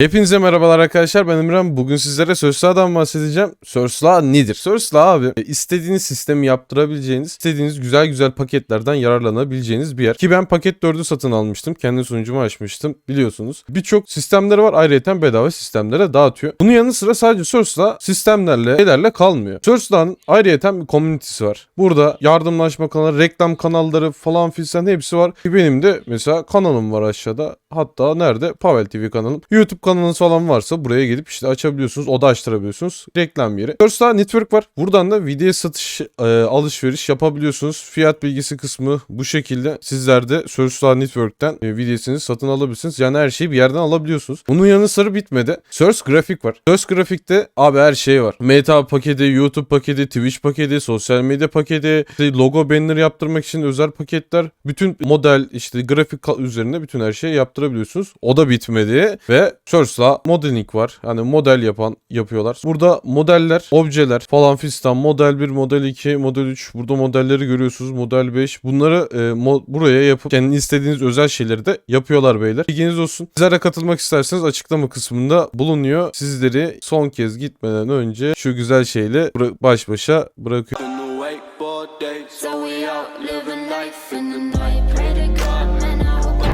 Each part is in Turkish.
Hepinize merhabalar arkadaşlar ben Emirhan. Bugün sizlere Sörsla'dan bahsedeceğim. Sörsla nedir? Sörsla abi e, istediğiniz sistemi yaptırabileceğiniz, istediğiniz güzel güzel paketlerden yararlanabileceğiniz bir yer. Ki ben paket 4'ü satın almıştım. Kendi sunucumu açmıştım biliyorsunuz. Birçok sistemleri var ayrıca bedava sistemlere dağıtıyor. Bunun yanı sıra sadece Sörsla sistemlerle, şeylerle kalmıyor. Sörsla'nın ayrıca bir komünitesi var. Burada yardımlaşma kanalı, reklam kanalları falan filan hepsi var. Benim de mesela kanalım var aşağıda. Hatta nerede? Pavel TV kanalım. YouTube kanalınız falan varsa buraya gelip işte açabiliyorsunuz. Oda açtırabiliyorsunuz. Reklam yeri. First Network var. Buradan da video satış e, alışveriş yapabiliyorsunuz. Fiyat bilgisi kısmı bu şekilde. Sizler de First Network'ten e, videosunu satın alabilirsiniz. Yani her şeyi bir yerden alabiliyorsunuz. Bunun yanı sıra bitmedi. Source Graphic var. Source Graphic'te abi her şey var. Meta paketi, YouTube paketi, Twitch paketi, sosyal medya paketi, işte logo banner yaptırmak için özel paketler. Bütün model işte grafik üzerinde bütün her şeyi yaptırabiliyorsunuz. O da bitmedi ve Source'la modeling var. Yani model yapan yapıyorlar. Burada modeller, objeler falan fistan model 1, model 2, model 3 burada modelleri görüyorsunuz. Model 5. Bunları e, mo- buraya yapıp kendi istediğiniz özel şeyleri de yapıyorlar beyler. Bilginiz olsun. Sizler de katılmak isterseniz açıklama kısmında bulunuyor. Sizleri son kez gitmeden önce şu güzel şeyle baş başa bırakıyorum.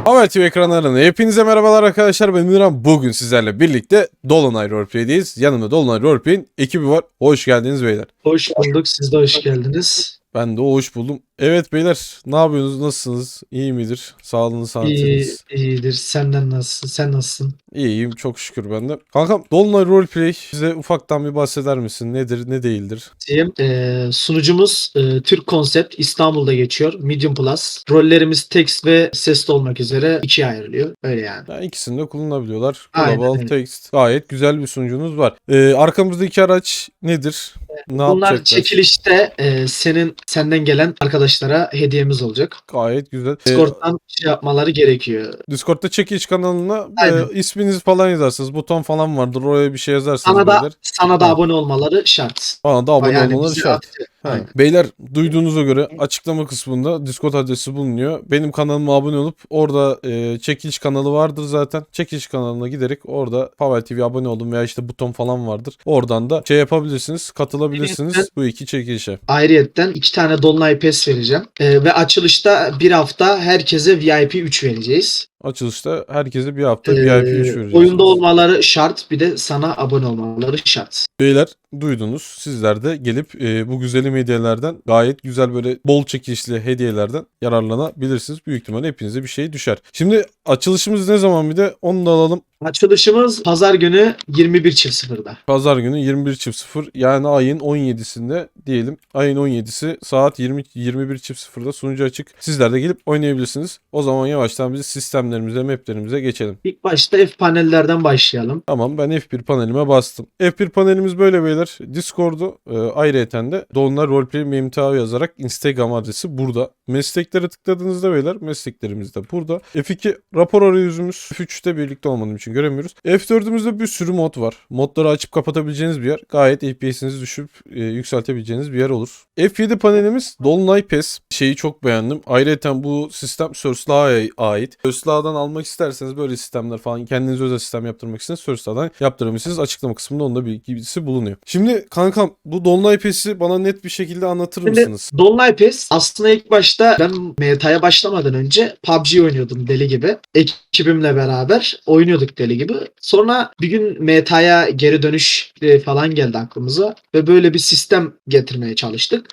Haber TV ekranlarına hepinize merhabalar arkadaşlar ben Miran. Bugün sizlerle birlikte Dolunay Roleplay'deyiz. Yanımda Dolunay Roleplay'in ekibi var. Hoş geldiniz beyler. Hoş bulduk. Siz de hoş geldiniz. Ben de hoş buldum. Evet beyler ne yapıyorsunuz? Nasılsınız? İyi midir? Sağlığınız, İyi, saatiniz? iyidir. Senden nasılsın? Sen nasılsın? İyiyim çok şükür ben de. Kankam Dolunay Roleplay bize ufaktan bir bahseder misin? Nedir ne değildir? Ee, sunucumuz e, Türk Konsept İstanbul'da geçiyor. Medium Plus. Rollerimiz text ve sesli olmak üzere ikiye ayrılıyor. Öyle yani. Yani ikisini de kullanabiliyorlar. Aynen Global öyle. Text. Gayet güzel bir sunucunuz var. Ee, arkamızdaki araç nedir? Ne Bunlar yapacaklar? çekilişte e, senin senden gelen arkadaşlara hediyemiz olacak. Gayet güzel. Ee, Discord'dan şey yapmaları gerekiyor. Discord'da çekiş kanalına Aynen. e, isminizi falan yazarsınız. Buton falan vardır. Oraya bir şey yazarsınız Sana da beyler. sana da Ha. abone olmaları şart. Bana da abone Yani olmaları şart. Beyler duyduğunuza göre açıklama kısmında Discord adresi bulunuyor. Benim kanalıma abone olup orada e, çekiliş kanalı vardır zaten. Çekiliş kanalına giderek orada Pavel TV abone oldum veya işte buton falan vardır. Oradan da şey yapabilirsiniz, katılabilirsiniz Evet. bu iki çekilişe. Ayrıyetten iki tane Dolunay Pass vereceğim. Ee, ve açılışta bir hafta herkese VIP 3 vereceğiz. Açılışta herkese bir hafta Ee, VIP 3 vereceğiz. oyunda olmaları şart. Bir de sana abone olmaları şart. Beyler duydunuz. Sizler de gelip e, bu güzelim hediyelerden gayet güzel böyle bol çekişli hediyelerden yararlanabilirsiniz. Büyük ihtimalle hepinize bir şey düşer. Şimdi açılışımız ne zaman bir de onu da alalım. Açılışımız pazar günü 21.00'da. Pazar günü 21.00 yani ayın 17'sinde diyelim. Ayın 17'si saat 20 21.00'da sunucu açık. Sizler de gelip oynayabilirsiniz. O zaman yavaştan biz sistemlerimize, maplerimize geçelim. İlk başta F panellerden başlayalım. Tamam ben F1 panelime bastım. F1 panelimiz böyle beyler. Discord'u e, ayrıyeten de Dolunay Roleplay MMTA yazarak Instagram adresi burada. Mesleklere tıkladığınızda beyler mesleklerimiz de burada. F2 rapor arayüzümüz F3'te birlikte olmadığım için göremiyoruz. F4'ümüzde bir sürü mod var. Modları açıp kapatabileceğiniz bir yer. Gayet FPS'inizi düşüp e, yükseltebileceğiniz bir yer olur. F7 panelimiz Dolunay PES. Şeyi çok beğendim. Ayrıca bu sistem Sursla'ya ait. Sursla'dan almak isterseniz böyle sistemler falan kendiniz özel sistem yaptırmak isterseniz Sursla'dan yaptırabilirsiniz. Açıklama kısmında onda bilgisi bulunuyor. Şimdi kankam bu Dolunay PES'i bana net bir şekilde anlatır Şimdi- mısınız? Dolunay Pass aslında ilk başta ben meta'ya başlamadan önce PUBG oynuyordum deli gibi. Ekibimle beraber oynuyorduk deli gibi. Sonra bir gün meta'ya geri dönüş falan geldi aklımıza ve böyle bir sistem getirmeye çalıştık.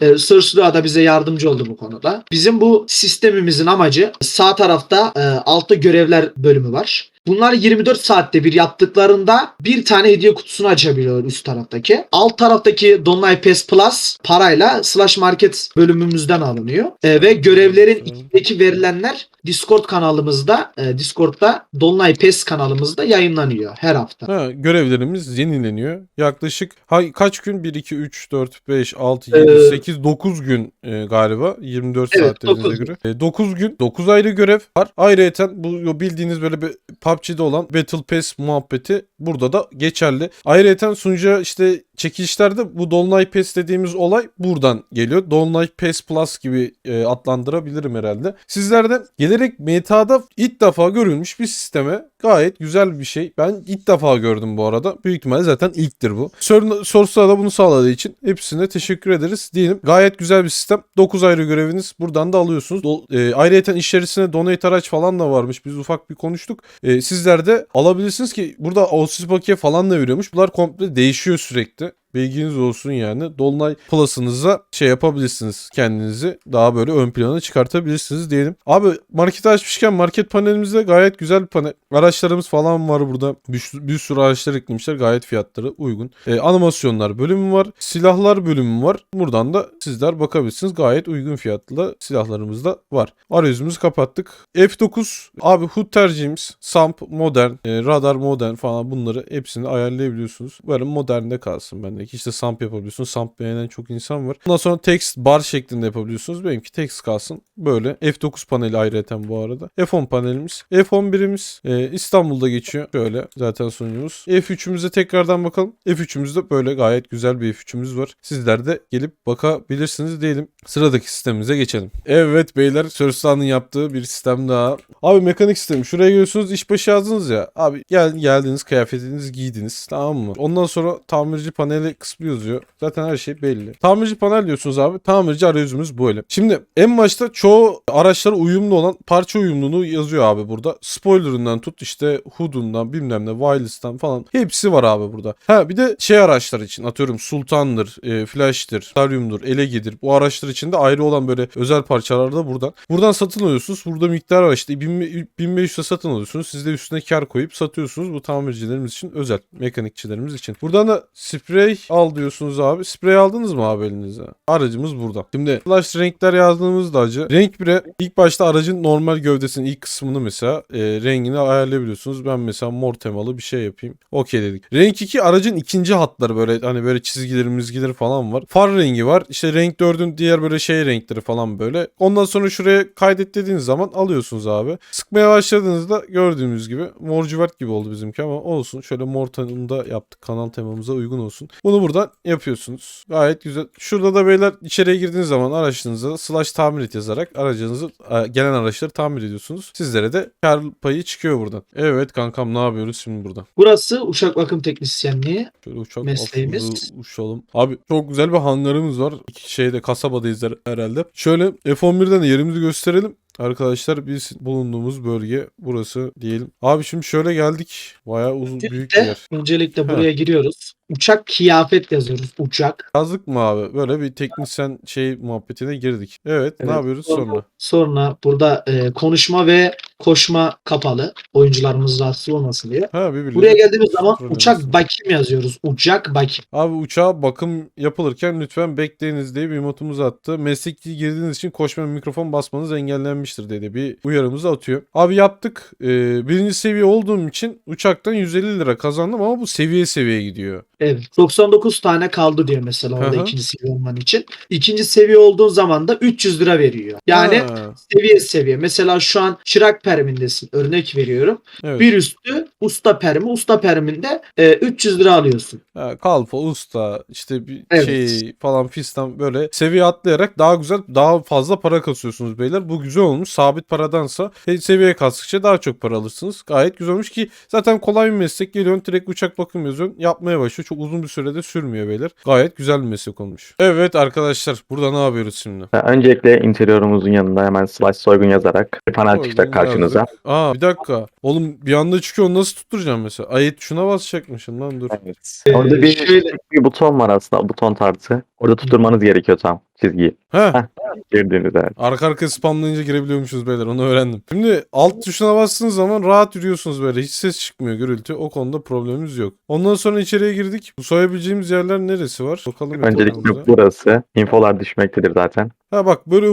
E, Sırsula da bize yardımcı oldu bu konuda. Bizim bu sistemimizin amacı sağ tarafta e, altta görevler bölümü var. Bunlar 24 saatte bir yaptıklarında bir tane hediye kutusunu açabiliyor üst taraftaki. Alt taraftaki Dolunay Pass Plus parayla Slash Market bölümümüzden alınıyor. E, ve görevlerin içindeki verilenler Discord kanalımızda, e, Discord'da Dolunay Pass kanalımızda yayınlanıyor her hafta. Ha, görevlerimiz yenileniyor. Yaklaşık ha, kaç gün? 1, 2, 3, 4, 5, 6, 7, Ee, 8, 9 gün e, galiba. 24 Evet, saat dediğinize göre. E, 9 gün, 9 ayrı görev var. Ayrıca bu bildiğiniz böyle bir PUBG'de olan Battle Pass muhabbeti burada da geçerli. Ayrıca sunucuya işte çekilişlerde bu Dolunay Pass dediğimiz olay buradan geliyor. Dolunay Pass Plus gibi e, adlandırabilirim herhalde. Sizler de gelerek meta'da ilk defa görülmüş bir sisteme gayet güzel bir şey. Ben ilk defa gördüm bu arada. Büyük ihtimalle zaten ilktir bu. Sor- da bunu sağladığı için hepsine teşekkür ederiz diyelim. Gayet güzel bir sistem. 9 ayrı göreviniz buradan da alıyorsunuz. Do- e, ayrıyeten içerisine donate araç falan da varmış. Biz ufak bir konuştuk. E, sizler de alabilirsiniz ki burada Ağustos bakiye falan da veriyormuş. Bunlar komple değişiyor sürekli. Salut Bilginiz olsun yani. Dolunay Plus'ınıza şey yapabilirsiniz kendinizi. Daha böyle ön plana çıkartabilirsiniz diyelim. Abi market açmışken market panelimizde gayet güzel bir panel. Araçlarımız falan var burada. Bir, bir sürü araçlar eklemişler. Gayet fiyatları uygun. Ee, animasyonlar bölümü var. Silahlar bölümü var. Buradan da sizler bakabilirsiniz. Gayet uygun fiyatlı silahlarımız da var. Arayüzümüzü kapattık. F9 abi HUD tercihimiz. SAMP modern, e, radar modern falan bunları hepsini ayarlayabiliyorsunuz. Umarım modernde kalsın bendeki. İşte SAMP yapabiliyorsunuz. SAMP beğenen çok insan var. Ondan sonra text bar şeklinde yapabiliyorsunuz. Benimki text kalsın. Böyle. F9 paneli ayrıyeten bu arada. F10 panelimiz. F11'imiz e, İstanbul'da geçiyor. Şöyle zaten sunuyoruz. F3'ümüze tekrardan bakalım. F3'ümüzde böyle gayet güzel bir F3'ümüz var. Sizler de gelip bakabilirsiniz diyelim. Sıradaki sistemimize geçelim. Evet beyler Sörstan'ın yaptığı bir sistem daha. Abi mekanik sistemi. Şuraya geliyorsunuz işbaşı yazdınız ya. Abi gel geldiniz kıyafetinizi giydiniz. Tamam mı? Ondan sonra tamirci paneli kısmı yazıyor. Zaten her şey belli. Tamirci panel diyorsunuz abi. Tamirci arayüzümüz böyle. Şimdi en başta çoğu araçlara uyumlu olan parça uyumluluğu yazıyor abi burada. Spoiler'ından tut işte HUD'undan bilmem ne wireless'tan falan. Hepsi var abi burada. Ha bir de şey araçlar için atıyorum Sultan'dır, e, Flash'tir, Starium'dur, Elegi'dir. Bu araçlar için de ayrı olan böyle özel parçalar da buradan. Buradan satın alıyorsunuz. Burada miktar var işte 1500'e satın alıyorsunuz. Siz de üstüne kar koyup satıyorsunuz. Bu tamircilerimiz için özel. Mekanikçilerimiz için. Buradan da sprey al diyorsunuz abi. Sprey aldınız mı abi elinize? Aracımız burada. Şimdi flash renkler yazdığımızda acı. Renk 1'e ilk başta aracın normal gövdesinin ilk kısmını mesela e, rengini ayarlayabiliyorsunuz. Ben mesela mor temalı bir şey yapayım. Okey dedik. Renk 2 aracın ikinci hatları böyle hani böyle çizgileri mizgileri falan var. Far rengi var. İşte renk 4'ün diğer böyle şey renkleri falan böyle. Ondan sonra şuraya kaydet dediğiniz zaman alıyorsunuz abi. Sıkmaya başladığınızda gördüğünüz gibi mor cıvart gibi oldu bizimki ama olsun. Şöyle mor tonunda yaptık. Kanal temamıza uygun olsun. Bunu buradan yapıyorsunuz. Gayet güzel. Şurada da beyler içeriye girdiğiniz zaman araçlarınıza slash tamir et yazarak aracınızı e, gelen araçları tamir ediyorsunuz. Sizlere de kar payı çıkıyor buradan. Evet kankam ne yapıyoruz şimdi burada? Burası uçak bakım teknisyenliği. Şöyle uçak Mesleğimiz. uçalım. Abi çok güzel bir hangarımız var. İki şeyde kasabadayız her- herhalde. Şöyle F11'den de yerimizi gösterelim. Arkadaşlar biz bulunduğumuz bölge burası diyelim. Abi şimdi şöyle geldik. Bayağı uzun büyük bir yer. öncelikle buraya giriyoruz. Uçak kıyafet yazıyoruz. Uçak. Yazdık mı abi? Böyle bir teknisyen şey muhabbetine girdik. Evet, ne Evet. yapıyoruz sonra? Sonra burada e, konuşma ve koşma kapalı. Oyuncularımız rahatsız olmasın diye. Ha birbirleri. Buraya geldiğimiz zaman kontrol uçak bakım yazıyoruz. Uçak bakım. Abi uçağa bakım yapılırken lütfen bekleyiniz diye bir notumuz attı. Mesleki girdiğiniz için koşma mikrofon basmanız engellenmiştir dedi. Bir uyarımızı atıyor. Abi yaptık. Ee, birinci seviye olduğum için uçaktan 150 lira kazandım ama bu seviye seviye gidiyor. Evet. 99 tane kaldı diyor mesela orada hı. ikinci seviye olman için. İkinci seviye olduğun zaman da 300 lira veriyor. Yani Ha, seviye seviye. Mesela şu an çırak perimindesin. Örnek veriyorum. evet. Bir üstü usta permi. Usta periminde e, 300 lira alıyorsun. Ha, kalfa, usta, işte bir Evet. şey falan fistan böyle seviye atlayarak daha güzel, daha fazla para kasıyorsunuz beyler. Bu güzel olmuş. Sabit paradansa he- seviye kastıkça daha çok para alırsınız. Gayet güzel olmuş ki zaten kolay bir meslek. Geliyorsun direkt uçak bakım yazıyorsun. Yapmaya başlıyor. Çok uzun bir sürede sürmüyor beyler. Gayet güzel bir meslek olmuş. Evet arkadaşlar burada ne yapıyoruz şimdi? Ya Öncelikle interiorumuzun yanında hemen slash soygun yazarak bir panel Soygun karşınıza. Aa bir dakika. Oğlum bir anda çıkıyor onu nasıl tutturacağım mesela? Ayet şuna basacakmışım lan dur. Evet. Ee, Orada bir, şöyle- bir buton var aslında buton tarzı. Orada tutturmanız gerekiyor tam çizgiyi. Ha Girdiğinizde. Arka arka spamlayınca girebiliyormuşuz beyler onu öğrendim. Şimdi alt tuşuna bastığınız zaman rahat yürüyorsunuz böyle hiç ses çıkmıyor gürültü o konuda problemimiz yok. Ondan sonra içeriye girdik. Bu soyabileceğimiz yerler neresi var? Bakalım. Öncelikle burası. infolar düşmektedir zaten. Ha bak böyle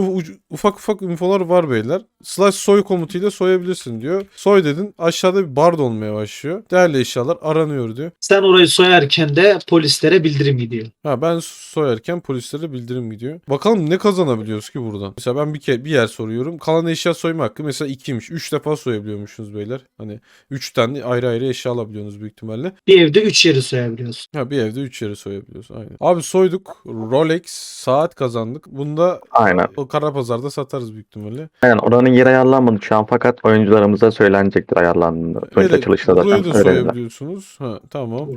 ufak ufak infolar var beyler. Slash soy komutuyla soyabilirsin diyor. Soy dedin aşağıda bir bar dolmaya başlıyor. Değerli eşyalar aranıyor diyor. Sen orayı soyarken de polislere bildirim gidiyor. Ha ben soyarken polislere bildirim gidiyor. Bakalım ne kazanabiliyoruz ki buradan? Mesela ben bir kere bir yer soruyorum. Kalan eşya soyma hakkı mesela 2'ymiş. 3 defa soyabiliyormuşsunuz beyler. Hani 3 tane ayrı ayrı eşya alabiliyorsunuz büyük ihtimalle. Bir evde 3 yeri soyabiliyorsun. Ha bir evde 3 yere soyabiliyorsun aynen. Abi soyduk. Rolex saat kazandık. Bunda Aynen. o kara pazarda satarız büyük ihtimalle. Aynen oranın yeri ayarlanmadı şu an fakat oyuncularımıza söylenecektir ayarlandığında. Önce Böyle açılışta burayı zaten da öğrenirler. soyabiliyorsunuz. Ha tamam.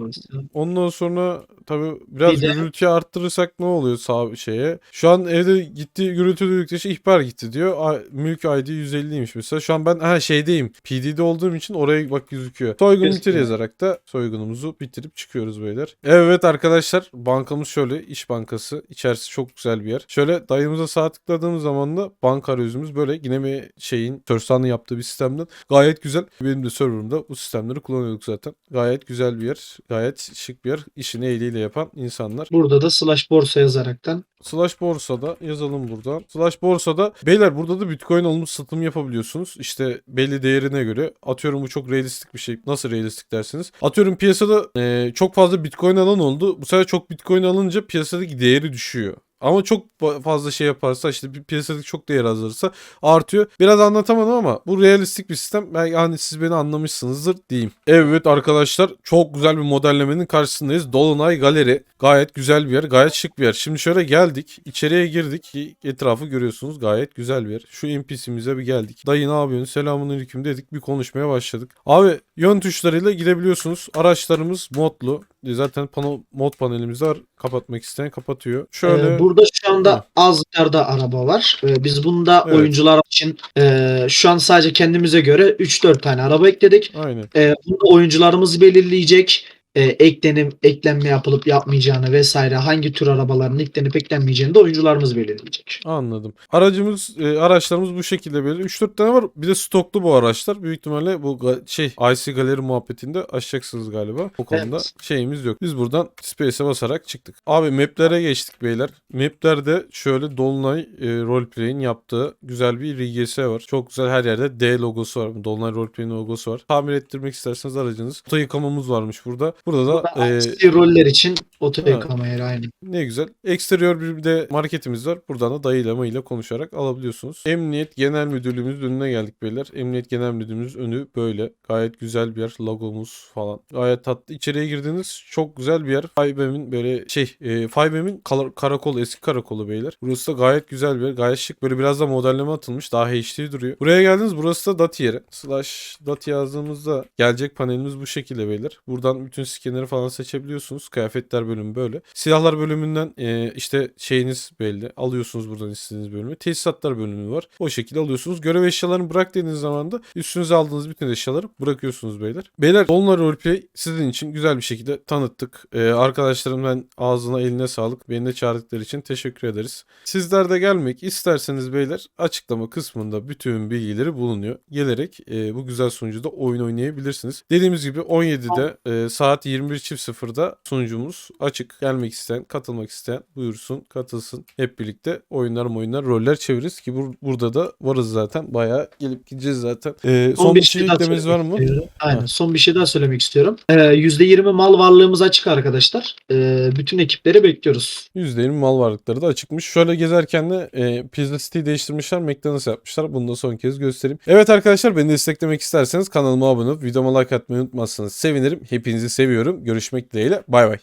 Ondan sonra tabii biraz Bir de- arttırırsak ne oluyor sağ şeye? Şu an evde gitti gürültü duydukça şey ihbar gitti diyor. Mülk ID 150'ymiş mesela. Şu an ben ha şeydeyim. PD'de olduğum için oraya bak gözüküyor. Soygun bitir yazarak da soygunumuzu bitirip çıkıyoruz beyler. Evet arkadaşlar bankamız şöyle iş bankası. İçerisi çok güzel bir yer. Şöyle dayımıza sağ tıkladığımız zaman da banka arayüzümüz böyle yine bir şeyin Törsan'ın yaptığı bir sistemden gayet güzel. Benim de serverımda bu sistemleri kullanıyorduk zaten. Gayet güzel bir yer. Gayet şık bir yer. İşini eliyle yapan insanlar. Burada da slash borsa yazaraktan Slash borsada yazalım buradan. Slash borsada beyler burada da bitcoin alım satım yapabiliyorsunuz. İşte belli değerine göre. Atıyorum bu çok realistik bir şey. Nasıl realistik dersiniz? Atıyorum piyasada e, çok fazla bitcoin alan oldu. Bu sefer çok bitcoin alınca piyasadaki değeri düşüyor. Ama çok fa- fazla şey yaparsa işte bir piyasadaki çok değer azalırsa artıyor. Biraz anlatamadım ama bu realistik bir sistem. Ben yani siz beni anlamışsınızdır diyeyim. Evet arkadaşlar çok güzel bir modellemenin karşısındayız. Dolunay Galeri. Gayet güzel bir yer. Gayet şık bir yer. Şimdi şöyle geldik. içeriye girdik. Etrafı görüyorsunuz. Gayet güzel bir yer. Şu NPC'mize bir geldik. Dayı ne yapıyorsun? Selamun aleyküm dedik. Bir konuşmaya başladık. Abi yön tuşlarıyla gidebiliyorsunuz. Araçlarımız modlu. Zaten pano, mod panelimiz var. Kapatmak isteyen kapatıyor. Şöyle Ee, burada şu anda Hı. az miktarda araba var. Ee, biz bunda Evet. oyuncular için e, şu an sadece kendimize göre 3-4 tane araba ekledik. aynen. Ee, bunda oyuncularımız belirleyecek. E, eklenim, eklenme yapılıp yapmayacağını vesaire hangi tür arabaların eklenip eklenmeyeceğini de oyuncularımız belirleyecek. Anladım. Aracımız, e, araçlarımız bu şekilde böyle. 3-4 tane var. Bir de stoklu bu araçlar. Büyük ihtimalle bu şey IC galeri muhabbetinde açacaksınız galiba. O konuda Evet. şeyimiz yok. Biz buradan Space'e basarak çıktık. Abi maplere geçtik beyler. Maplerde şöyle Dolunay e, Roleplay'in yaptığı güzel bir RGS var. Çok güzel her yerde D logosu var. Dolunay Roleplay'in logosu var. Tamir ettirmek isterseniz aracınız. Oto yıkamamız varmış burada. Burada da Burada e, roller için oto ha. yıkama yeri aynı. ne güzel. Eksteriyor bir de marketimiz var. Buradan da dayıyla mayıyla konuşarak alabiliyorsunuz. Emniyet Genel Müdürlüğümüz önüne geldik beyler. Emniyet Genel Müdürlüğümüz önü böyle. Gayet güzel bir yer. Logomuz falan. Gayet tatlı. İçeriye girdiniz. Çok güzel bir yer. Faybem'in böyle şey e, Faybem'in karakolu eski karakolu beyler. Burası da gayet güzel bir yer. Gayet şık. Böyle biraz da modelleme atılmış. Daha HD duruyor. Buraya geldiniz. Burası da DAT yeri. Slash DAT yazdığımızda gelecek panelimiz bu şekilde beyler. Buradan bütün skinleri falan seçebiliyorsunuz. Kıyafetler bölümü böyle. Silahlar bölümünden e, işte şeyiniz belli. Alıyorsunuz buradan istediğiniz bölümü. Tesisatlar bölümü var. O şekilde alıyorsunuz. Görev eşyalarını bırak dediğiniz zaman da üstünüze aldığınız bütün eşyaları bırakıyorsunuz beyler. Beyler Dolunay Roleplay sizin için güzel bir şekilde tanıttık. E, arkadaşlarımdan ağzına eline sağlık. Beni de çağırdıkları için teşekkür ederiz. Sizler de gelmek isterseniz beyler açıklama kısmında bütün bilgileri bulunuyor. Gelerek e, bu güzel sunucuda oyun oynayabilirsiniz. Dediğimiz gibi 17'de e, saat 21.00'da sunucumuz açık. Gelmek isteyen, katılmak isteyen buyursun, katılsın. Hep birlikte oyunlar oyunlar roller çeviririz ki bur- burada da varız zaten. Bayağı gelip gideceğiz zaten. E, son bir şey daha eklemeniz var mı? istiyorum. Aynen. Ha. Son bir şey daha söylemek istiyorum. Ee, %20 mal varlığımız açık arkadaşlar. Ee, bütün ekipleri bekliyoruz. %20 mal varlıkları da açıkmış. Şöyle gezerken de e, Pizza City değiştirmişler. McDonald's yapmışlar. Bunu da son kez göstereyim. Evet arkadaşlar beni desteklemek isterseniz kanalıma abone olup videoma like atmayı unutmazsanız sevinirim. Hepinizi seviyorum. Görüşmek dileğiyle. Bay bay.